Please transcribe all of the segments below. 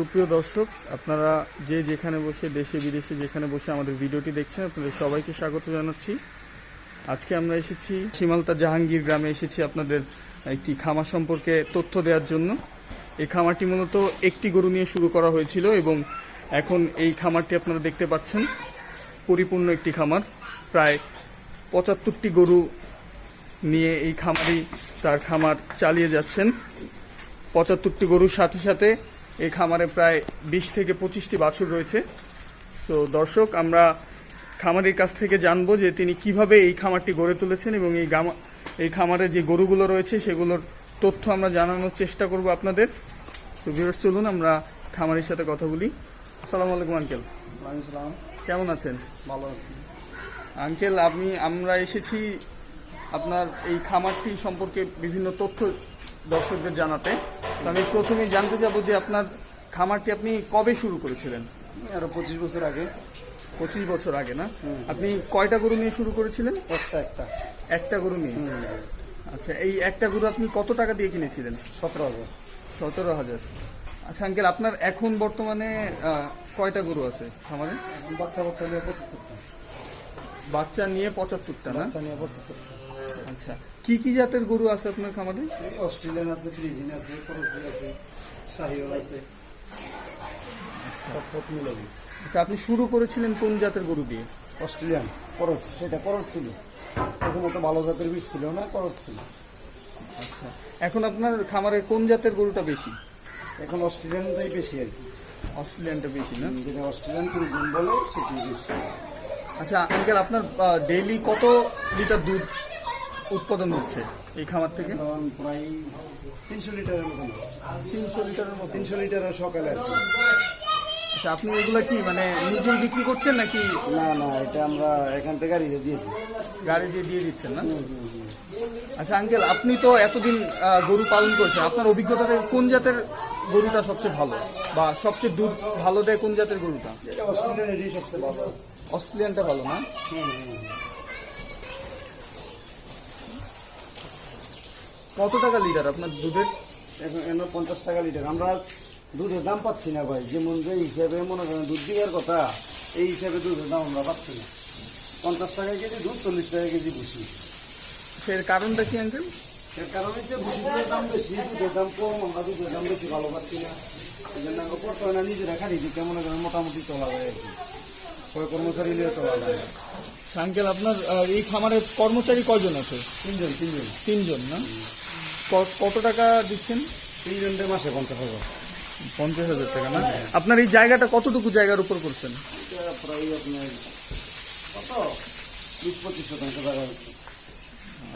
সুপ্রিয় দর্শক, আপনারা যে যেখানে বসে, দেশে, বিদেশে যেখানে বসে আমাদের ভিডিওটি দেখছেন, আপনাদের সবাইকে স্বাগত জানাচ্ছি। আজকে আমরা এসেছি সীমালতা জাহাঙ্গীর গ্রামে, এসেছি আপনাদের একটি খামার সম্পর্কে তথ্য দেওয়ার জন্য। এই খামারটি মূলত একটি গরু নিয়ে শুরু করা হয়েছিল এবং এখন এই খামারটি আপনারা দেখতে পাচ্ছেন, পরিপূর্ণ একটি খামার। প্রায় পঁচাত্তরটি গরু নিয়ে এই খামারি তার খামার চালিয়ে যাচ্ছেন। পঁচাত্তরটি গরুর সাথে সাথে এই খামারে প্রায় বিশ থেকে পঁচিশটি বাছুর রয়েছে। সো দর্শক আমরা খামারের কাছ থেকে জানব যে তিনি কীভাবে এই খামারটি গড়ে তুলেছেন এবং এই গামা এই খামারে যে গরুগুলো রয়েছে সেগুলোর তথ্য আমরা জানানোর চেষ্টা করব আপনাদের। তো ভিউয়ার্স চলুন আমরা খামারের সাথে কথা বলি। আসসালামু আলাইকুম আঙ্কেল। সালাম। কেমন আছেন? ভালো আছি। আঙ্কেল আপনি আমরা এসেছি আপনার এই খামারটি সম্পর্কে বিভিন্ন তথ্য দর্শকদের জানাতে। আমি প্রথমেই জানতে চাবো যে আপনার খামারটি আপনি কবে শুরু করেছিলেন? আরও পঁচিশ বছর আগে। পঁচিশ বছর আগে না? আপনি কয়টা গরু নিয়ে শুরু করেছিলেন? একটা একটা। একটা গরু নিয়ে? আচ্ছা এই একটা গরু আপনি কত টাকা দিয়ে কিনেছিলেন? সতেরো হাজার। সতেরো হাজার। আচ্ছা আঙ্কেল আপনার এখন বর্তমানে কয়টা গরু আছে খামারে? বাচ্চা বাচ্চা নিয়ে পঁচাত্তরটা। বাচ্চা নিয়ে পঁচাত্তরটা না? বাচ্চা নিয়ে পঁচাত্তরটা। আচ্ছা কি কি জাতের গরু আছে আপনার খামারে? অস্ট্রেলিয়ান আছে ফ্রিজিন আছে আছে শাহিওয়াল আছে। সব আচ্ছা আপনি শুরু করেছিলেন কোন জাতের গরু দিয়ে? অস্ট্রেলিয়ান করস সেটা করস ছিল। তখন অত ভালো জাতের বীজ ছিল না করস ছিল। আচ্ছা এখন আপনার খামারে কোন জাতের গরুটা বেশি? এখন অস্ট্রেলিয়ানটাই বেশি আর কি। অস্ট্রেলিয়ানটা বেশি না? যেটা অস্ট্রেলিয়ান ফ্রিজিন বলে সেটি বেশি। আচ্ছা আঙ্কেল আপনার ডেইলি কত লিটার দুধ উৎপাদন হচ্ছে এই খামার থেকে? প্রায় তিনশো লিটারের তিনশো লিটারের মতো তিনশো লিটারের সকালে আর কি। আচ্ছা আপনি এগুলা কি মানে নিজেই বিক্রি করছেন নাকি? না না এটা আমরা এখান থেকে গাড়িতে দিয়েছি গাড়ি দিয়ে দিয়ে দিচ্ছেন না? আচ্ছা আঙ্কেল আপনি তো এতদিন গরু পালন করছেন। আপনার অভিজ্ঞতাতে কোন জাতের গরুটা সবচেয়ে ভালো? বা সবচেয়ে দুধ ভালো দেয় কোন জাতের গরুটা? অস্ট্রেলিয়ান সবচেয়ে ভালো। অস্ট্রেলিয়ানটা ভালো না? কত টাকা লিটার আপনার দুধের? এখন এনে পঞ্চাশ টাকা লিটার। আমরা দুধের দাম পাচ্ছি না ভাই। যেমন যে হিসাবে মনে করেন দুধ দেওয়ার কথা এই হিসাবে দুধের দাম আমরা পাচ্ছি না। পঞ্চাশ টাকা কেজি দুধ চল্লিশ টাকা কেজি ভুসি। এর কারণটা কি আঙ্কেল এর কারণ হচ্ছে দুধের দাম বেশি দুধের দাম কম আমরা দুধের দাম বেশি ভালো পাচ্ছি না। এই জন্য আমরা করতে হয় না নিজেরা খালি দিতে মনে করেন মোটামুটি চলা যায় আর কি। কয় কর্মচারী নিয়ে চলা যায়। আঙ্কেল আপনার এই খামারে কর্মচারী কজন আছে? তিনজন তিনজন। তিনজন না? কত টাকা দিচ্ছেন? তিনজনদের মাসে পঞ্চাশ হাজার। পঞ্চাশ হাজার টাকা না? আপনার এই জায়গাটা কতটুকু জায়গার উপর করছেন? প্রায় আপনার কত? বিশ পঁচিশ শতাংশ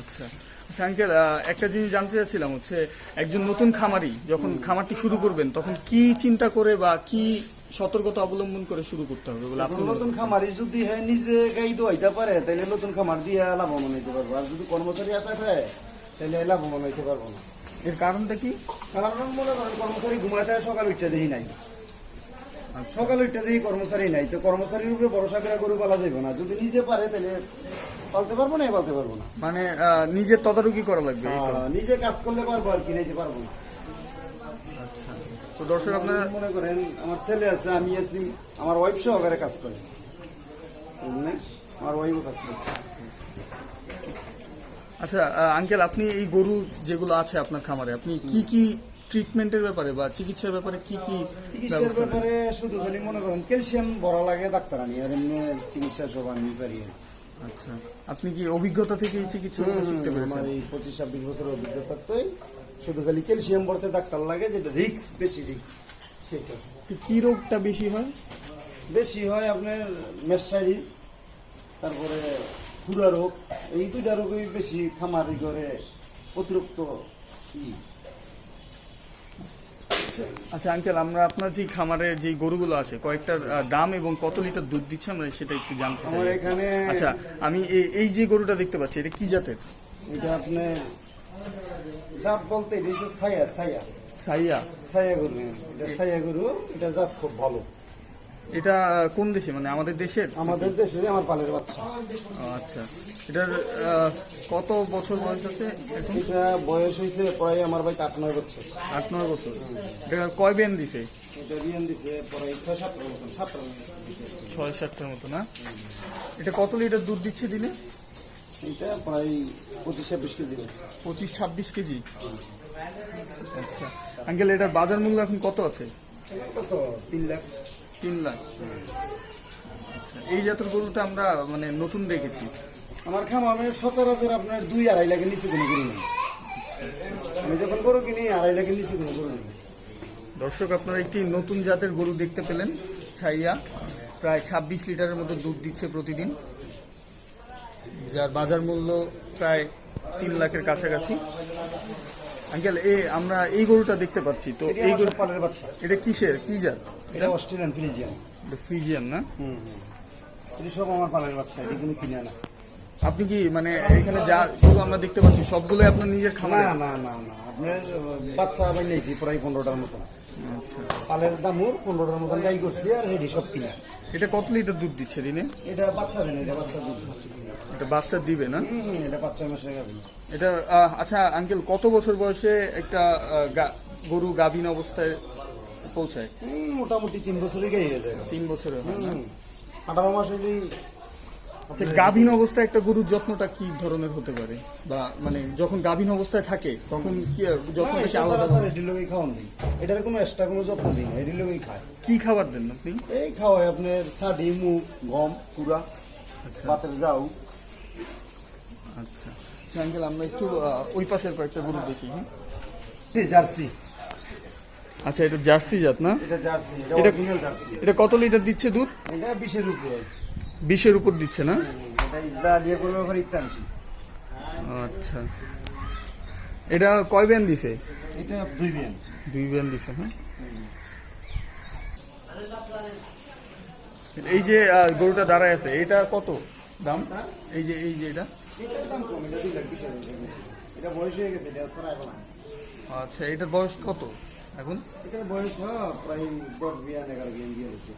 আচ্ছা। আচ্ছা আঙ্কেল একটা জিনিস জানতে চাচ্ছিলাম হচ্ছে একজন নতুন খামারি যখন খামারটি শুরু করবেন তখন কি চিন্তা করে বা কি সতর্কতা অবলম্বন করে শুরু করতে হবে বলে আপনি নতুন খামারি যদি হ্যাঁ নিজে গাই দোয়াইতে পারে তাহলে নতুন খামার দিয়ে লাভবান হইতে পারব। আর যদি কর্মচারী আসা খায় তাহলে লাভবান হইতে পারব না। এর কারণটা কি? কারণ মনে করেন কর্মচারী ঘুমাইতে সকাল উঠতে দেখি নাই। সকাল উঠতে দেখি কর্মচারী নাই তো কর্মচারীর উপরে ভরসা করে গরু পালা যাবে না। যদি নিজে পারে তাহলে পালতে পারব না পালতে পারব না। মানে আহ, নিজের তদারকি করা লাগবে নিজে কাজ করলে পারব আর কিনাইতে পারব না। তো দর্শক আপনারা মনে করেন আমার ছেলে আছে আমি আছি আমার ওয়াইফ সহকারে কাজ করে। আমার ওয়াইফও কাজ করে। আচ্ছা আঙ্কেল আপনি এই গরু যেগুলো আছে আপনার খামারে আপনি কি কি ট্রিটমেন্টের ব্যাপারে বা চিকিৎসার ব্যাপারে কি কি চিকিৎসার ব্যাপারে শুধু খালি মনে করেন ক্যালসিয়াম ভরা লাগে ডাক্তার আনি আর এমনি চিকিৎসা সব আমি পারি। আচ্ছা আপনি কি অভিজ্ঞতা থেকে এই চিকিৎসা শিখতে আমার পেরেছেন? এই পঁচিশ ছাব্বিশ বছর অভিজ্ঞতাতেই শুধু খালি ক্যালসিয়াম ভরতে ডাক্তার লাগে যেটা রিক্স বেশি রিক্স সেটা। কি রোগটা বেশি হয়? বেশি হয় আপনার মেস্টাইটিস তারপরে খুরা রোগ এই দুইটা রোগই বেশি খামারি করে অতিরিক্ত। আচ্ছা আঙ্কেল আমরা আপনার যে খামারে যে গরুগুলো আছে কয়েকটার দাম এবং কত লিটার দুধ দিচ্ছে আমরা সেটা একটু জানতে চাই। আমার এখানে আচ্ছা আমি এই- এই যে গরুটা দেখতে পাচ্ছি এটা কি জাতের? এটা আপনার জাত বলতে এটা হচ্ছে ছায়া ছায়া। সাইয়া ছায়া গরু। এটা ছায়া গরু এটা জাত খুব ভালো। এটা কোন দেশে? মানে আমাদের দেশের? আমাদের দেশে আমার পালের বাচ্চা। আচ্ছা। এটার কত বছর বয়স আছে এখন? এটা বয়স হয়েছে প্রায় আমার ভাই আট নয় বছর। আট নয় বছর। এটা কয় বেন দিছে? এটা বিয়ান দিছে প্রায় ছয় সাতটার মতন সাতটার ছয় সাতটার মতো না? এটা কত লিটার দুধ দিচ্ছে দিনে? এটা প্রায় পঁচিশ ছাব্বিশ কেজি পঁচিশ ছাব্বিশ কেজি? আচ্ছা। আঙ্কেল এটার বাজার মূল্য এখন কত আছে? কত তিন লাখ। তিন লাখ। আচ্ছা এই জাতের গরুটা আমরা মানে নতুন দেখেছি। আমার খামারে সচরাচর আপনার দুই আড়াই লাখের নিচে কোনো গরু নেই। আমি যখন গরু কিনি আড়াই লাখের নিচে কোনো গরু নেই। দর্শক আপনারা একটি নতুন জাতের গরু দেখতে পেলেন ছাইয়া। প্রায় ছাব্বিশ লিটারের মতো দুধ দিচ্ছে প্রতিদিন। যার বাজার মূল্য প্রায় তিন লাখের কাছাকাছি। আঙ্কেল এ আমরা এই গরুটা দেখতে পাচ্ছি তো এই গরু পালের বাচ্চা। এটা কিসের? কি জাত? এটা অস্ট্রেলিয়ান ফ্রিজিয়ান। এটা ফ্রিজিয়ান না? হুম এটা সব আমার পালের বাচ্চা এটা কোনো কিনে না। আপনি কি মানে এখানে যা গরু আমরা দেখতে পাচ্ছি সবগুলোই আপনার নিজের খামারে? না না না না। আপনার বাচ্চা আমি নিয়েছি প্রায় পনেরোটার মতন। আচ্ছা। পালের দামও পনেরোটার মতন গাই করছি আর হেডি সব কিনা। এটা কত লিটার দুধ দিচ্ছে দিনে? এটা বাচ্চা দেন এটা বাচ্চা দুধ। এটা বাচ্চা দিবে না? এটা বাচ্চা মাসে এটা আচ্ছা আঙ্কেল কত বছর বয়সে একটা গরু গাভীন অবস্থায় পৌঁছায়? মোটামুটি তিন বছরই গাই হয়ে যায়। তিন বছরে আঠারো মাস হলেই আচ্ছা গাভীন অবস্থায় একটা গরুর যত্নটা কি ধরনের হতে পারে? বা মানে যখন গাভীন অবস্থায় থাকে তখন কি যত্নটা কি আলাদা? সচরাচর এটির লোকই খাওয়ান দিই এটার কোনো এক্সট্রা কোনো যত্ন দিই না এটির লোকই খায়। কি খাবার দেন আপনি? এই খাওয়ায় আপনার সাডি মুগ গম কুড়া ভাতের যাও আচ্ছা। আচ্ছা, আঙ্কেল আমরা একটু ওই পাশের কয়েকটা গরু দেখি হ্যাঁ? জার্সি। আচ্ছা এটা জার্সি জাত না? এটা জার্সি এটা এটা- জার্সি। এটা কত লিটার দিচ্ছে দুধ? এটা বিশের উপরে। বিশের উপর দিচ্ছে না? এটা ইসরা দিয়ে করবে ইত্যাংশি আচ্ছা। এটা কয় ব্যান দিছে? এটা দুই বিয়ান দুই ব্যান দিছে হ্যাঁ? এই যে গরুটা দাঁড়ায় আছে এটা কত দাম? এই যে এই যে এটা? এটার দাম কম এটা দুই লাখ বিশ হাজার এটা বয়স হয়ে গেছে এটা ছাড়া এখন। আচ্ছা এটার বয়স কত এখন? এটার বয়স প্রায় দশ বিয়ান এগারো বিয়ান দিয়ে হচ্ছে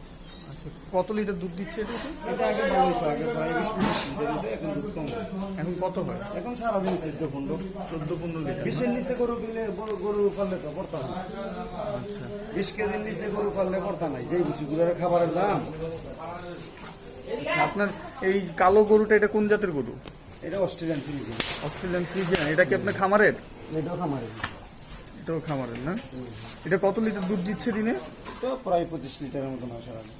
আচ্ছা কত লিটার দুধ দিচ্ছে এটা এটা আগে ভালো হতো আগে প্রায় বিশ পঁচিশ লিটার হতো, এখন দুধ কম। এখন কত হয়? এখন সারাদিন চোদ্দ পনেরো। চোদ্দ পনেরো লিটার। বিশের নিচে গরু কিনলে গরু- গরু পাললে তো পড়তা না। আচ্ছা। বিশ কেজির নিচে গরু পাললে পড়তা নাই যেই ভুসিগুলোর খাবারের দাম। আপনার এই কালো গরুটা এটা কোন জাতের গরু? এটা অস্ট্রেলিয়ান ফ্রিজ। অস্ট্রেলিয়ান ফ্রিজিয়ান এটা কি আপনার খামারের? এটাও খামারে এটাও খামারের না? এটা কত লিটার দুধ দিচ্ছে দিনে? তো প্রায় পঁচিশ লিটারের মতন সারাদিন।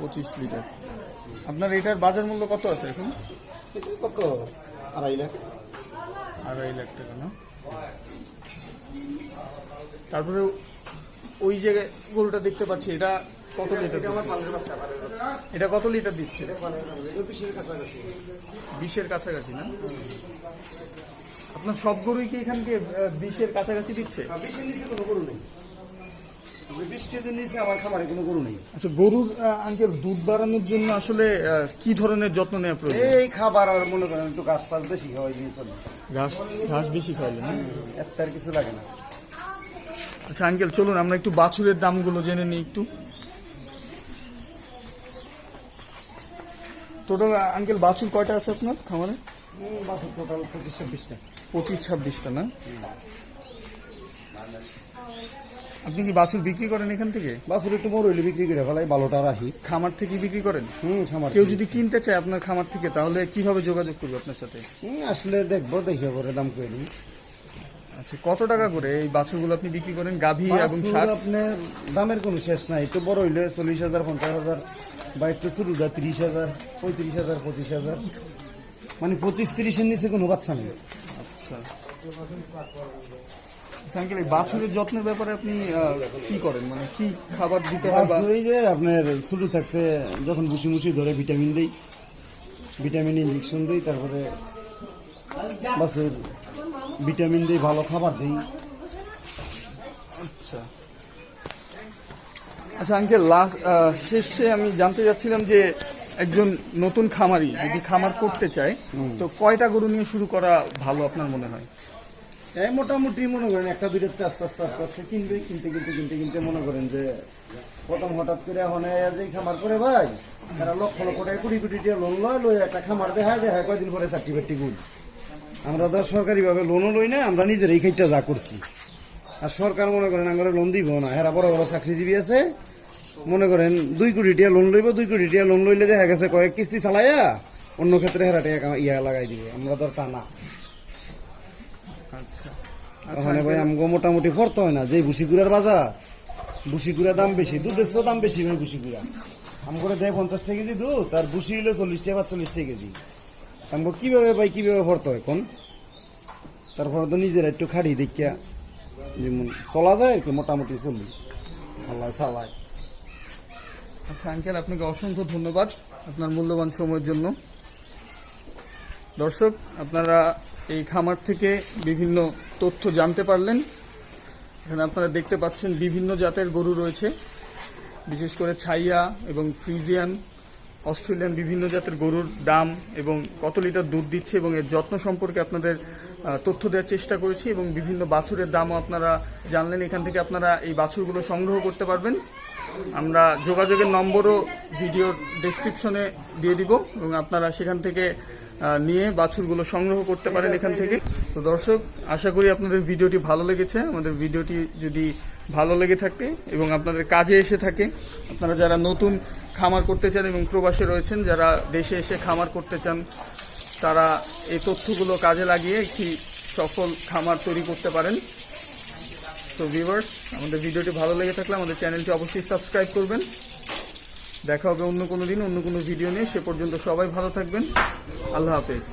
পঁচিশ লিটার। আপনার এটার বাজার মূল্য কত আছে এখন? এটা কত? আড়াই লাখ। আড়াই লাখ টাকা না? তারপরে ওই যে গরুটা দেখতে পাচ্ছি এটা কত লিটার এটা কত লিটার দিচ্ছে বিশের কাছাকাছি। না? আপনার সব গরুই কি এখান থেকে বিশের কাছাকাছি দিচ্ছে? আচ্ছা গরুর আঙ্কেল দুধ বাড়ানোর জন্য আসলে কি ধরনের যত্ন নেওয়া প্রয়োজন? এই খাবার আর মনে করেন একটু গাছ টাছ বেশি খাওয়াই দিয়ে চলে ঘাস ঘাস বেশি খাওয়ালে না? এত আর কিছু লাগে না। আচ্ছা আঙ্কেল চলুন আমরা একটু বাছুরের দামগুলো জেনে নিই একটু। টোটাল আঙ্কেল বাছুর কয়টা আছে আপনার খামারে? বাসের টোটাল পঁচিশ ছাব্বিশটা। পঁচিশ ছাব্বিশটা না? আপনি কি বাছুর বিক্রি করেন এখান থেকে? বাছুর একটু বড় হইলে বিক্রি করে ফেলাই ভালোটা রাখি। খামার থেকে বিক্রি করেন? হুম খামার কেউ যদি কিনতে চায় আপনার খামার থেকে তাহলে কীভাবে যোগাযোগ করবে আপনার সাথে? হুম, আসলে দেখব দেখে পরে দাম করে দিই। আচ্ছা কত টাকা করে এই বাছুরগুলো আপনি বিক্রি করেন? গাভী এবং বাছুর আপনার দামের কোনো শেষ নাই একটু বড় হইলে চল্লিশ হাজার পঞ্চাশ হাজার। বা একটু ছোট যা তিরিশ হাজার পঁয়ত্রিশ হাজার পঁচিশ হাজার। মানে পঁচিশ তিরিশের নিচে কোনো বাচ্চা নেই। আচ্ছা। আঙ্কেল এই বাছুরের যত্নের ব্যাপারে আপনি কি করেন? মানে কি খাবার দিতে হয় এই যে আপনার ছোট থাকতে যখন বুসি মুসি ধরে ভিটামিন দিই ভিটামিন ইঞ্জেকশন দিই তারপরে বাছুর ভিটামিন দিই ভালো খাবার দিই। আচ্ছা। আচ্ছা আঙ্কেল লাস্ট শেষে আমি জানতে চাচ্ছিলাম যে একজন নতুন খামারি যদি খামার করতে চায় তো কয়টা গরু নিয়ে শুরু করা ভালো আপনার মনে হয়? এই মোটামুটি মনে করেন একটা দুইটাতে আস্তে আস্তে আস্তে আস্তে কিনবে কিনতে কিনতে কিনতে কিনতে মনে করেন যে প্রথম হঠাৎ করে এখন যে খামার করে ভাই তারা লক্ষ লক্ষ টাকা কোটি কোটি টাকা লোন লয় লই একটা খামার দেখায় দেখায় কয়দিন পরে চারটি বাট্টি গুল আমরা তো সরকারিভাবে লোনও লই না আমরা নিজের এই খাইটা যা করছি। আর সরকার মনে করেন আমরা লোন দিব না। হেরা বড় বড় চাকরিজীবী আছে। মনে করেন দুই কোটি টাকা লোন লইব দুই কোটি টাকা লোন লইলে দেখা গেছে কয়েক কিস্তি চালাইয়া অন্য ক্ষেত্রে হেরা কামা- ইয়া লাগাই দিবে। আমরা তো আর তা না। আচ্ছা। ওখানে ভাই আমগো মোটামুটি পড়তে হয় না। যে ভুসিগুড়ার বাজার ভুসিগুড়া দাম বেশি। দুধের চেয়েও দাম বেশি ভাই ভুসিগুড়া আমগরে দেয় পঞ্চাশ টাকা কেজি দুধ তার ভুসি হইল চল্লিশ টাকা বা চল্লিশ টাকা কেজি। আমগো কীভাবে ভাই কীভাবে পড়তে হয় কোন? তারপরে তো নিজের একটু খাড়ি দেখিয়া যেমন চলা যায় কি মোটামুটি চলি। আল্লাহ চালায়। আচ্ছা আঙ্কেল, আপনাকে অসংখ্য ধন্যবাদ আপনার মূল্যবান সময়ের জন্য। দর্শক, আপনারা এই খামার থেকে বিভিন্ন তথ্য জানতে পারলেন। এখানে আপনারা দেখতে পাচ্ছেন বিভিন্ন জাতের গরু রয়েছে। বিশেষ করে ছাইয়া এবং ফ্রিজিয়ান, অস্ট্রেলিয়ান বিভিন্ন জাতের গরুর দাম এবং কত লিটার দুধ দিচ্ছে এবং এর যত্ন সম্পর্কে আপনাদের তথ্য দেওয়ার চেষ্টা করেছি এবং বিভিন্ন বাছুরের দামও আপনারা জানলেন। এখান থেকে আপনারা এই বাছুরগুলো সংগ্রহ করতে পারবেন। আমরা যোগাযোগের নম্বরও ভিডিওর ডেসক্রিপশনে দিয়ে দিব এবং আপনারা সেখান থেকে নিয়ে বাছুরগুলো সংগ্রহ করতে পারেন এখান থেকে। তো দর্শক, আশা করি আপনাদের ভিডিওটি ভালো লেগেছে। আমাদের ভিডিওটি যদি ভালো লেগে থাকে এবং আপনাদের কাজে এসে থাকে, আপনারা যারা নতুন খামার করতে চান এবং প্রবাসে রয়েছেন, যারা দেশে এসে খামার করতে চান তারা এই তথ্যগুলো কাজে লাগিয়ে একটি সফল খামার তৈরি করতে পারেন। তো ভিভার্স আমাদের ভিডিওটি ভালো লেগে থাকলে আমাদের চ্যানেলটি অবশ্যই সাবস্ক্রাইব করবেন। দেখা হবে অন্য কোনো দিন, অন্য কোনো ভিডিও নিয়ে। সে পর্যন্ত সবাই ভালো থাকবেন। আল্লাহ হাফেজ।